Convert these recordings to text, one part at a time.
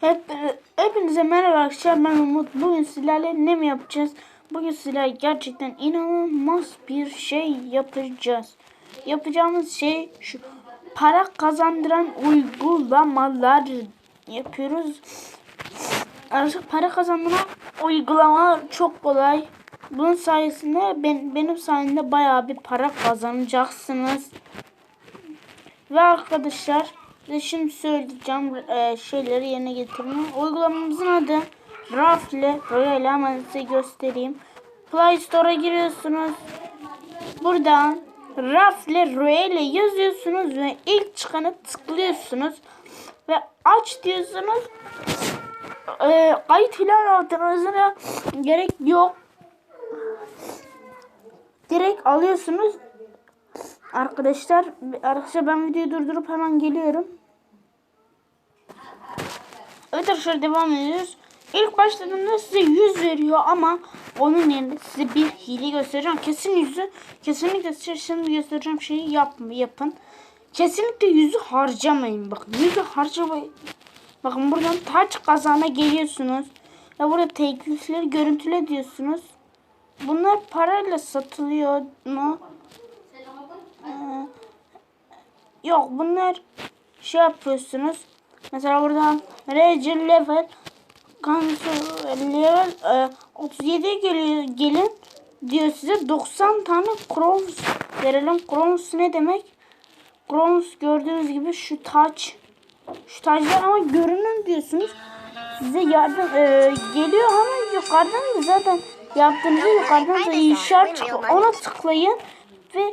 Hep, hepinize merhaba arkadaşlar ben Umut. Bugün sizlerle ne mi yapacağız? Bugün sizlerle gerçekten inanılmaz bir şey yapacağız. Yapacağımız şey şu. Para kazandıran uygulamalar yapıyoruz. Arkadaşlar para kazandıran uygulamalar çok kolay. Bunun sayesinde ben, benim sayemde bayağı bir para kazanacaksınız. Ve arkadaşlar size şimdi söyleyeceğim e, şeyleri yerine getirme. Uygulamamızın adı Rafle Royal hemen size göstereyim. Play Store'a giriyorsunuz. Buradan Rafle Royal yazıyorsunuz ve ilk çıkanı tıklıyorsunuz. Ve aç diyorsunuz. E, kayıt filan altınızına gerek yok. Direkt alıyorsunuz. Arkadaşlar, arkadaşlar ben videoyu durdurup hemen geliyorum. Evet arkadaşlar devam ediyoruz. İlk başladığında size 100 veriyor ama onun yerine size bir hile göstereceğim. Kesin yüzü, kesinlikle size şimdi göstereceğim şeyi yap, yapın. Kesinlikle yüzü harcamayın. Bakın yüzü harcamayın. Bakın buradan taç kazana geliyorsunuz. Ve burada teklifleri görüntüle diyorsunuz. Bunlar parayla satılıyor mu? Ee, yok bunlar şey yapıyorsunuz. Mesela buradan Ranger level Cancel level e, 37'ye geliyor, gelin diyor size 90 tane Crowns verelim. Crowns ne demek? Crowns gördüğünüz gibi şu taç şu taclar ama görünün diyorsunuz. Size yardım e, geliyor ama yukarıdan da zaten yaptığınızda yukarıdan da işaret. Ona tıklayın ve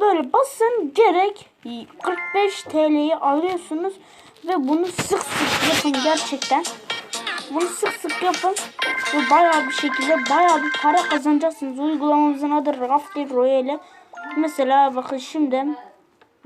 böyle basın gerek 45 TL'yi alıyorsunuz ve bunu sık sık yapın gerçekten. Bunu sık sık yapın ve bayağı bir şekilde bayağı bir para kazanacaksınız. Uygulamamızın adı Rafter Royale. Mesela bakın şimdi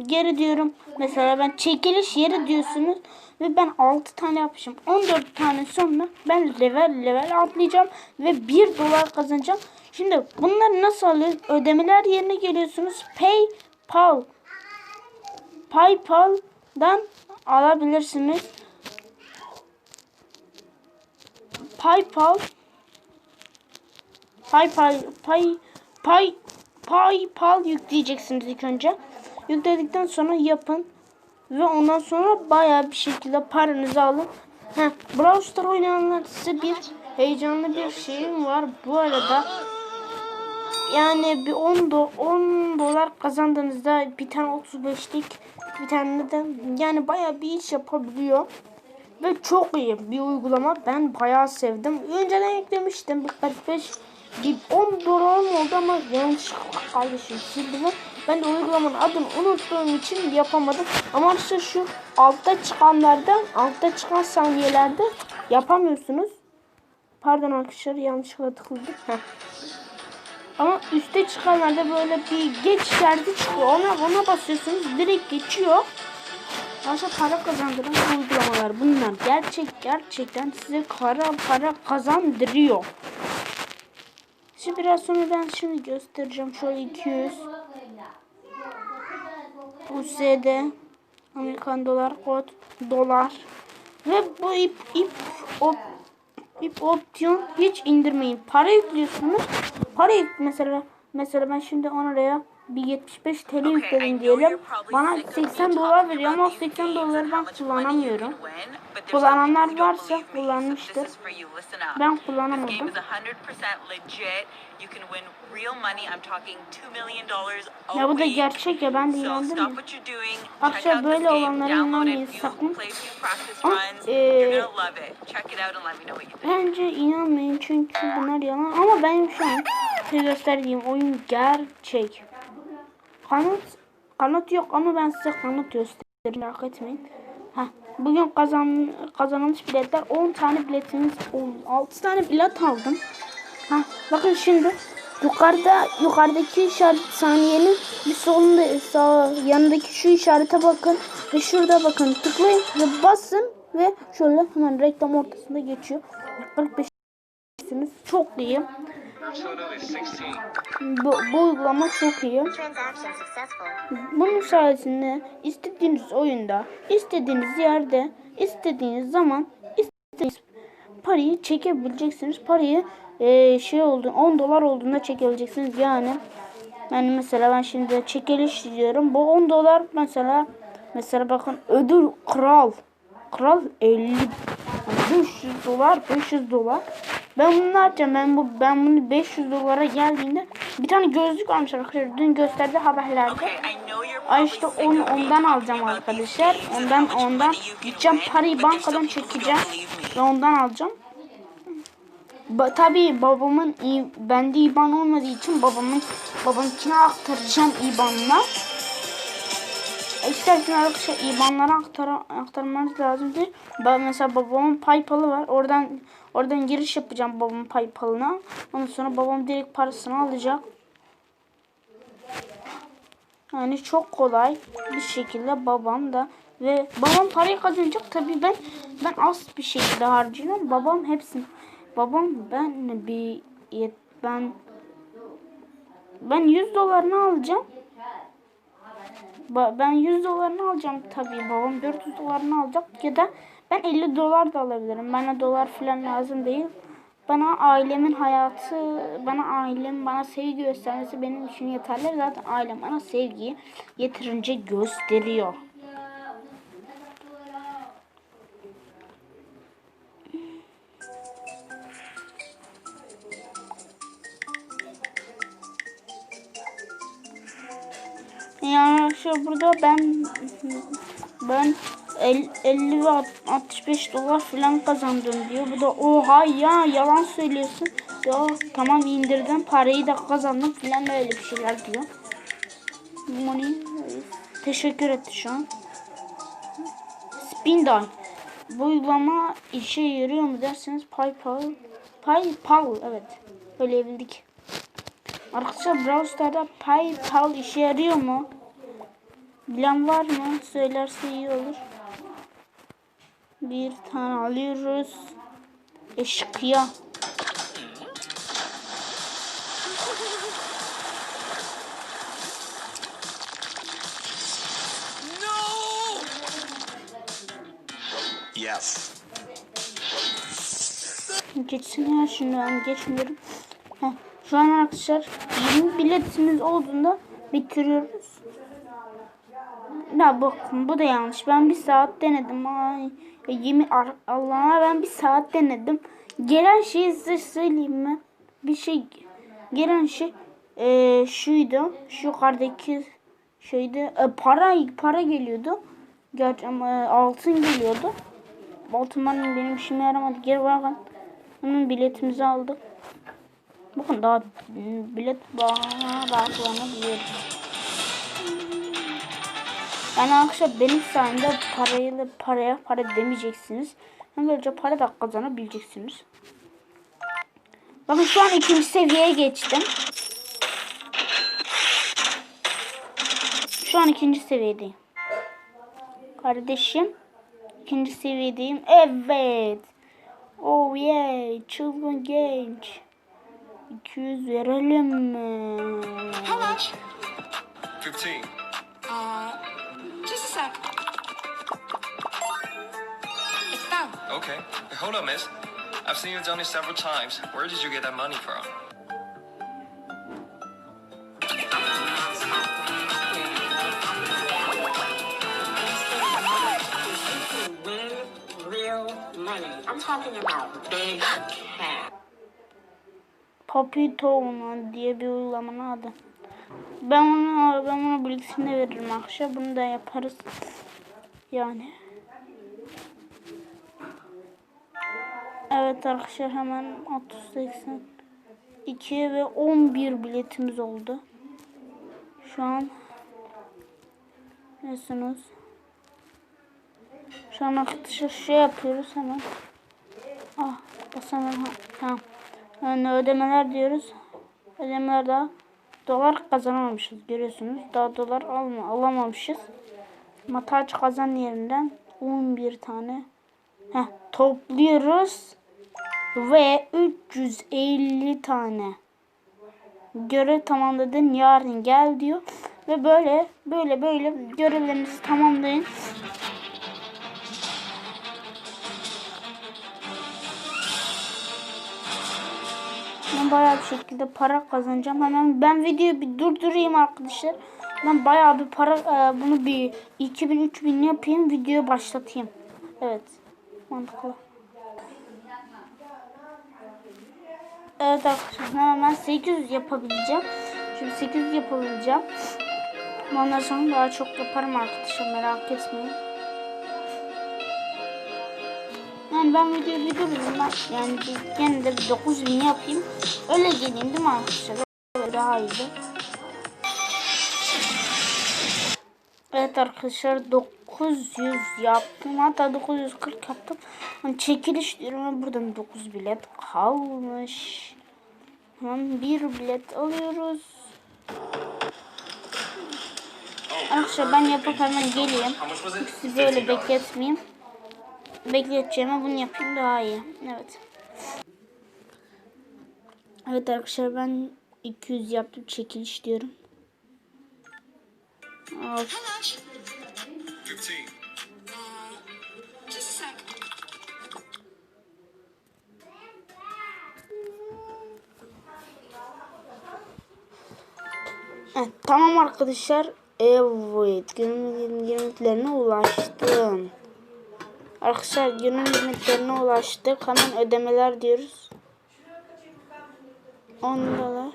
geri diyorum. Mesela ben çekiliş yeri diyorsunuz ve ben 6 tane yapmışım. 14 tane sonra ben level level atlayacağım ve 1 dolar kazanacağım. Şimdi bunları nasıl alıyoruz? Ödemeler yerine geliyorsunuz. PayPal. PayPal'dan alabilirsiniz. PayPal PayPal Pay Pay PayPal yükleyeceksiniz ilk önce. Yükledikten sonra yapın ve ondan sonra bayağı bir şekilde paranızı alın. Heh, Brawl Stars oynayanlar size bir heyecanlı bir şeyim var. Bu arada yani bir 10 do 10 dolar kazandığınızda bir tane 35'lik bir tane de yani bayağı bir iş yapabiliyor. Ve çok iyi bir uygulama. Ben bayağı sevdim. Önceden yüklemiştim. Bir 45 bir 10 dolar oldu ama yanlışlıkla kardeşim sildim. Ben de uygulamanın adını unuttuğum için yapamadım. Ama işte şu altta çıkanlarda, altta çıkan saniyelerde yapamıyorsunuz. Pardon arkadaşlar yanlışlıkla tıkladım. Ama üstte çıkanlarda böyle bir geç işareti çıkıyor. Ona, ona basıyorsunuz direkt geçiyor. Başka para kazandıran uygulamalar bunlar. Gerçek gerçekten size kara para kazandırıyor. Şimdi biraz sonra ben şimdi göstereceğim. Şöyle 200 USD Amerikan dolar kod dolar ve bu ip ip op, ip opsiyon hiç indirmeyin. Para yüklüyorsunuz. Para yük mesela mesela ben şimdi oraya bir 75 TL yükledim diyelim. Bana 80 dolar veriyor ama 80 doları ben kullanamıyorum. Kullananlar varsa kullanmıştır. Ben kullanamadım. Ya bu da gerçek ya ben de inandım ya. Arkadaşlar böyle olanlara inanmayın sakın. Ama, e, bence inanmayın çünkü bunlar yalan. Ama benim şu an size gösterdiğim oyun gerçek. Kanıt, kanıt yok ama ben size kanıt gösteririm merak etmeyin. Heh, bugün kazan, kazanılmış biletler 10 tane biletimiz 6 tane bilet aldım. Ha, bakın şimdi yukarıda yukarıdaki işaret saniyenin bir solunda sağ yanındaki şu işarete bakın ve şurada bakın tıklayın ve basın ve şöyle hemen reklam ortasında geçiyor. 45 çok iyi. Bu, bu uygulama çok iyi. Bunun sayesinde istediğiniz oyunda, istediğiniz yerde, istediğiniz zaman parayı çekebileceksiniz. Parayı e, şey oldu 10 dolar olduğunda çekebileceksiniz. Yani yani mesela ben şimdi çekiliş diyorum. Bu 10 dolar mesela mesela bakın ödül kral. Kral 50 yani 500 dolar 500 dolar. Ben bunu ne yapacağım? Ben bu ben bunu 500 dolara geldiğinde bir tane gözlük almış arkadaşlar. Dün gösterdi haberlerde. Ay işte onu ondan alacağım arkadaşlar. Ondan ondan gideceğim parayı bankadan çekeceğim ve ondan alacağım. Ba tabii babamın bende IBAN olmadığı için babamın babamınkine aktaracağım IBAN'la. İsterseniz arkadaşlar IBAN'lara aktar aktarmanız lazım değil. Ben mesela babamın PayPal'ı var. Oradan oradan giriş yapacağım babamın PayPal'ına. Ondan sonra babam direkt parasını alacak. Yani çok kolay bir şekilde babam da ve babam parayı kazanacak tabii ben ben az bir şekilde harcıyorum. Babam hepsini babam ben bir ben ben 100 dolarını alacağım. Ben 100 dolarını alacağım tabii babam 400 dolarını alacak ya da ben 50 dolar da alabilirim. Bana dolar falan lazım değil. Bana ailemin hayatı, bana ailem bana sevgi göstermesi benim için yeterli. Zaten ailem bana sevgiyi yeterince gösteriyor. Yani şu burada ben ben el- 50 ve alt- 65 dolar falan kazandım diyor. Bu da oha ya yalan söylüyorsun. Ya tamam indirdim parayı da kazandım falan böyle bir şeyler diyor. Money teşekkür etti şu an. Spin Dine. Bu uygulama işe yarıyor mu derseniz PayPal. PayPal evet. Söyleyebildik. Arkadaşlar Brawl Stars'da PayPal işe yarıyor mu? Bilen var mı? Söylerse iyi olur. Bir tane alıyoruz. Eşkıya. No! Yes. Geçsin ya şimdi ben geçmiyorum. Heh, şu an arkadaşlar 20 biletimiz olduğunda bitiriyoruz. Ya bakın bu da yanlış. Ben bir saat denedim. Ay, yemin ar- Allah'ına ben bir saat denedim. Gelen şeyi size söyleyeyim mi? Bir şey gelen şey eee şuydu. Şu yukarıdaki şeydi. E, para para geliyordu. Gerçi ama e, altın geliyordu. Altın benim, benim işime yaramadı. Geri bakın. Onun biletimizi aldık. Bakın daha bilet bana bağlanabiliyoruz. Yani arkadaşlar benim sayemde parayla paraya para demeyeceksiniz. Hem böylece para da kazanabileceksiniz. Bakın şu an ikinci seviyeye geçtim. Şu an ikinci seviyedeyim. Kardeşim. ikinci seviyedeyim. Evet. Oh yeah. Çılgın genç. 200 verelim mi? How much? 15. Uh, sec. It's done. Okay. Hold up, miss. I've seen you done it several times. Where did you get that money from? win real money. I'm talking about big Town diye bir uygulamanın adı. Ben onu ben ona bilgisini veririm akşam. Bunu da yaparız. Yani. Evet arkadaşlar hemen 30 80 2 ve 11 biletimiz oldu. Şu an nesiniz? Şu an arkadaşlar şey yapıyoruz hemen. Ah basamam. Tamam. Yani ödemeler diyoruz. Ödemeler daha dolar kazanamamışız görüyorsunuz. Daha dolar alma, alamamışız. Mataç kazan yerinden 11 tane Heh, topluyoruz ve 350 tane görev tamamladın yarın gel diyor ve böyle böyle böyle görevlerinizi tamamlayın Ben bayağı bir şekilde para kazanacağım. Hemen ben videoyu bir durdurayım arkadaşlar. Ben bayağı bir para e, bunu bir 2000 3000 yapayım videoyu başlatayım. Evet. Mantıklı. Evet arkadaşlar hemen ben 800 yapabileceğim. Şimdi 800 yapabileceğim. Ondan sonra daha çok yaparım arkadaşlar merak etmeyin. Yani ben videoyu. Ben yani gene de bir 9000 yapayım. Öyle geleyim değil mi arkadaşlar? Daha iyiydi. Evet arkadaşlar 900 yaptım. Hatta 940 yaptım. Hani çekiliş diyorum buradan 9 bilet kalmış. Hemen bir bilet alıyoruz. Arkadaşlar ben yapıp hemen geleyim. Böyle $15. bekletmeyeyim. Bekleteceğime bunu yapayım daha iyi. Evet. Evet arkadaşlar ben 200 yaptım çekiliş diyorum. Of. How much? 15. Just a sec. Evet, tamam arkadaşlar. Evet limitlerine ulaştım. Arkadaşlar günün limitlerine ulaştık. Hemen ödemeler diyoruz. 10 dolar.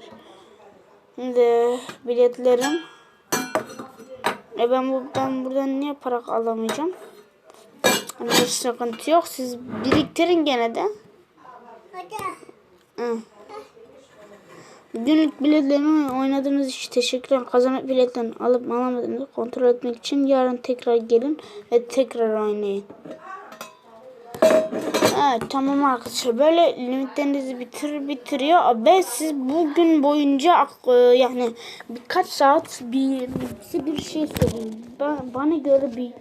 Şimdi biletlerim. E ben, bu, ben buradan niye para alamayacağım? Hani hiç sıkıntı yok. Siz biriktirin gene de. Hı. Günlük biletlerini oynadığınız için teşekkürler. Kazanan biletlerini alıp alamadığınızı kontrol etmek için yarın tekrar gelin ve tekrar oynayın. Evet tamam arkadaşlar böyle limitlerinizi bitir bitiriyor ve siz bugün boyunca e, yani birkaç saat bir bir şey söyleyeyim. Ben, bana göre bir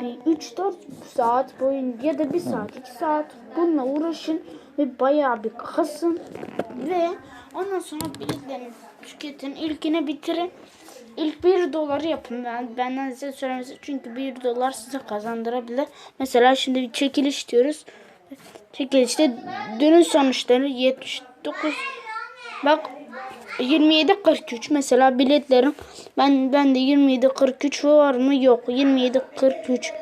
bir 3-4 saat boyunca ya da 1 saat 2 saat bununla uğraşın ve bayağı bir kasın ve ondan sonra biletlerinizi tüketin ilkini bitirin İlk 1 doları yapın ben benden size söylemesi çünkü 1 dolar size kazandırabilir. Mesela şimdi bir çekiliş diyoruz. Çekilişte dünün sonuçları 79 bak 27 43 mesela biletlerim. Ben ben de 27 43 var mı? Yok. 27 43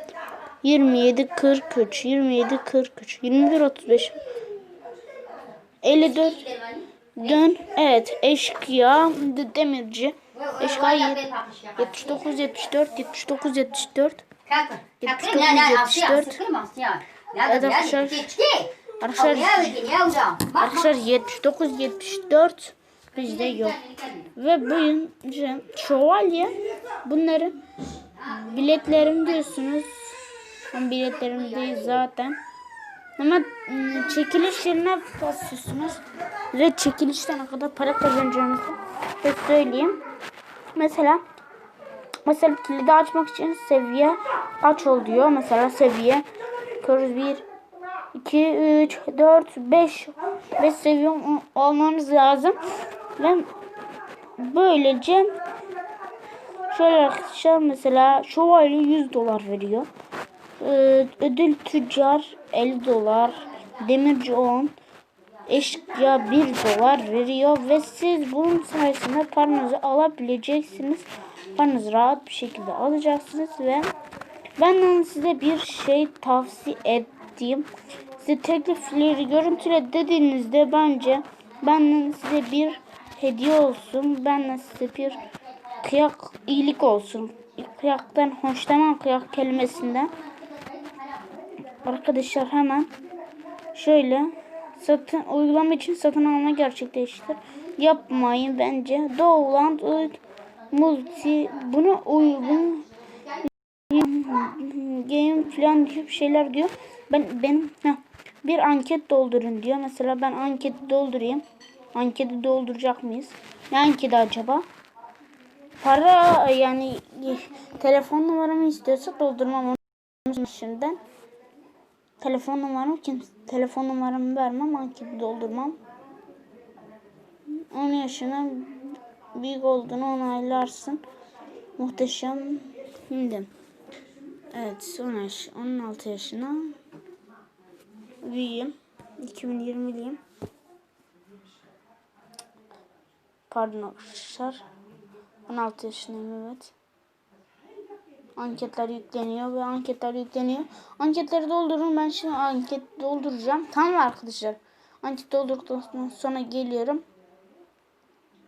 27 43 27 43 21 35 54 dön. Evet. Eşkıya de- demirci. Eşkıya yet- 79 74 79 74 Evet arkadaşlar. Arkadaşlar, arkadaşlar 79 74 bizde yok. Ve bugün şövalye bunları biletlerim diyorsunuz. Ama biletlerim değil zaten. Ama ım, çekiliş yerine basıyorsunuz. Ve çekilişten ne kadar para kazanacağınızı da söyleyeyim. Mesela Mesela kilidi açmak için seviye kaç ol diyor. Mesela seviye körüz 1 2 3 4 5 5 seviye ol- olmamız lazım. Ve böylece şöyle arkadaşlar mesela şövalye 100 dolar veriyor. Ee, ödül tüccar 50 dolar. Demirci 10 eşkıya 1 dolar veriyor ve siz bunun sayesinde paranızı alabileceksiniz. Paranızı rahat bir şekilde alacaksınız ve benden size bir şey tavsiye ettiğim size teklifleri görüntüle dediğinizde bence benden size bir hediye olsun. Benden size bir kıyak iyilik olsun. Kıyaktan hoşlanan kıyak kelimesinden. Arkadaşlar hemen şöyle satın uygulama için satın alma gerçekleştir. Yapmayın bence. Doğuland multi bunu uygun game falan gibi şeyler diyor. Ben benim heh, bir anket doldurun diyor. Mesela ben anketi doldurayım. Anketi dolduracak mıyız? Ne anketi acaba? Para yani telefon numaramı istiyorsa doldurmam onun şimdiden. Telefon numaramı kim? Telefon numaramı vermem, anketi doldurmam. 10 yaşına büyük olduğunu onaylarsın. Muhteşem. Şimdi. Evet, 10 yaş, 16 yaşına büyüğüm. 2020'liyim. Pardon arkadaşlar. 16 yaşındayım evet. Anketler yükleniyor ve anketler yükleniyor. Anketleri doldurun. Ben şimdi anket dolduracağım. Tamam arkadaşlar. Anket doldurduktan sonra geliyorum.